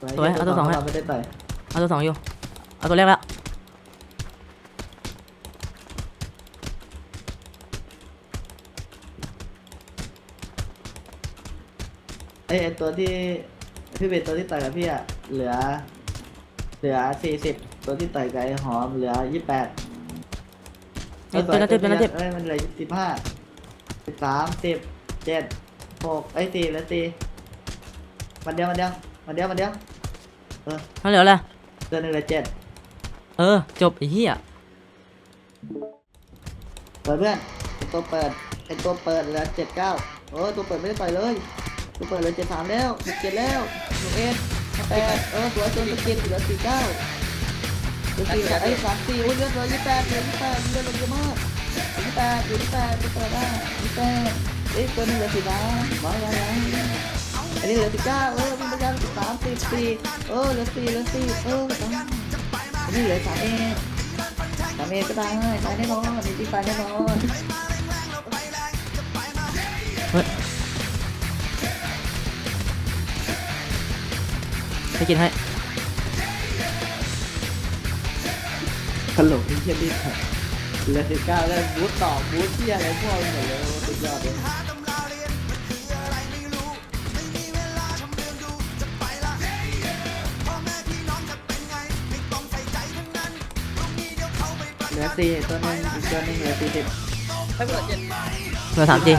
สวยเอาตัวสองให้ เราไม่ได้ต่อยเอาตัวสองอยู่ เอาตัวแรกแล้ว ไอ้ยไอ้ตัวที่พี่เบนตัวที่ต่อยกับพี่อะเหลือ เหลือสี่สิบตัวที่ต่อยกับไอ้หอมเหลือยี่แปดเอ้ยตัวนั้นเจ็บตัวนั้นเจ็บเอ้ยมันเหลือสิบห้าสิบสามสิบเจ็ดหกไอ้ยสี่เหลือสี่มันเดียวมันเดียว มันเดียวมันเดียวเออนั่นเหลืออะไรตัวหนึ่งเหลือเจ็ดเออ จบไอ้เหี้ยเปิดเพื่อนไอ้ตัวเปิดไอ้ตัวเปิดเหลือเจ็ดเก้าโอ้ยตัวเปิดไม่ได้ต่อยเลย ตัวเปิดเหลือเจ็ดสามแล้วสิบเจ็ดแล้วหนึ่งเอ็ดแปดเออตัวตัวสกินเหลือสี่เก้าเหลือสี่ไอ้ยสามสี่อุ้ยเหลือเหลือยี่แปดเหลือยี่แปดเหลือเหลือเยอะมากเหลือยี่แปดเหลือยี่แปดตัวเปิดได้ยี่แปดเอ้ยตัวนึงเหลือสี่สามมาแล้วนะ อันนี้เหลือสี่เก้าเออวิ่งไปยังสามสี่สี่เออเหลือสี่เหลือสี่เออสามอันนี้เหลือสามเอ็ดสามเอ็ดก็ตายตายแน่นอนนี่ที่ตายแน่นอนให้กินให้ตลกที่เทียบดิค่ะเหลือสิบเก้าแล้วบูทต่อบูทที่อะไรพวกมันหมดเลยสุดยอดเลย ลือสี่ตัวหนึงอีกตัวหนึงเหลือสี่สิบให้เปิดเจ็ดเหลือสามจริง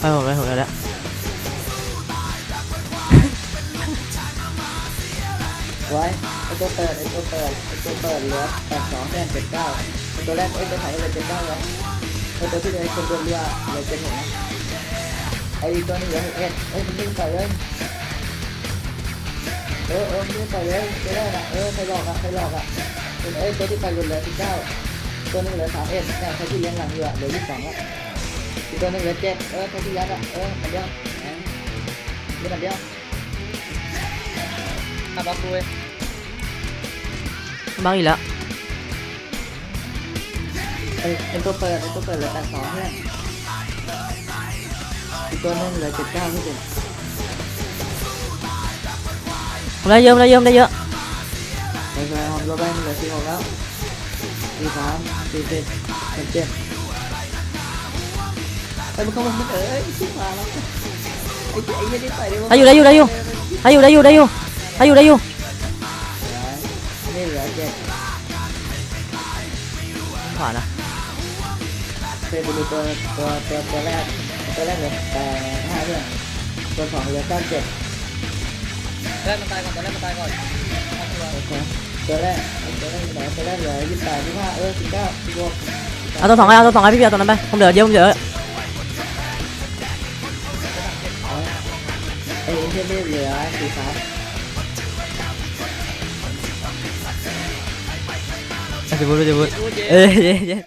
ไปผมไปผมแล้วไว้ไอตัวเปิดไอตัวเปิดไอตัวเปิดเหลือแปดสองแต้มเจ็ดเก้าไอตัวแรกไอตัวไหนเหลือเจ็ดเก้าแล้วไอตัวที่เหลือคนเดินเรือเหลือเจ็ดหกนะไออีกตัวหนึงเหลือหกเอ็ดเอ้ยมันดึงใส่เลยเออเออไม่ไปเลยไม่ได้ละเออใครหลอกอะใครหลอกอะ เป็นเอ้ยตัวที่ไปเหลือสิบเก้าตัวหนึงเหลือสามเอ็ดเนี่ยใครที่เลี้ยงหลังอยู่อะเหลือยี่สิบสองละอีกตัวหนึงเหลือเจ็ดเออใครที่ยัดอะเอออันเดียวเออนี่อันเดียวอะบล็อกดูเว้ยบ้างอีกแล้วไอ้ไอ้ตัวเปิดไอ้ตัวเปิดเหลือแปดสองเพื่อนอีกตัวหนึงเหลือเจ็ดเก้าที่เป็นผมได้เยอะผมได้เยอะผมได้เยอะไป ไปหอมตัวแบงเหลือสี่หกแล้วสี่สามสี่สิบสิบเจ็ดไอ้มันเข้ามามันเอ้ยชิบหายแล้วไอ้ไอ้ยี่นี่ใส่ได้ได้อยู่ได้อยู่ได้อยู่ได้อยู่ได้อยู่ได้อยู่ได้อยู่ได้อยู่นี่เหลือเจ็ดขวานะเคยไปดูตัวตัวตัวตัวแรกตัวแรกเหลือแปดห้าเรื่องตัวสองเหลือเก้าเจ็ดแรกมันตายก่อนตอนแรกมันตายก่อนเอาตัวโอเค ตัวแรกตัวแรกเหลือตัวแรกเหลือยี่สิบแปดยี่สิบห้าเออสิบเก้าสิบหกเอาตัวสองให้เอาตัวสองให้พี่เบียร์ตัวนั้นไปผมเหลือเยอะผมเหลือไอ้เช่นนี้เหลือสี่สามจะพูดจะพูดดูเจ๊เอ้ยเย้เย้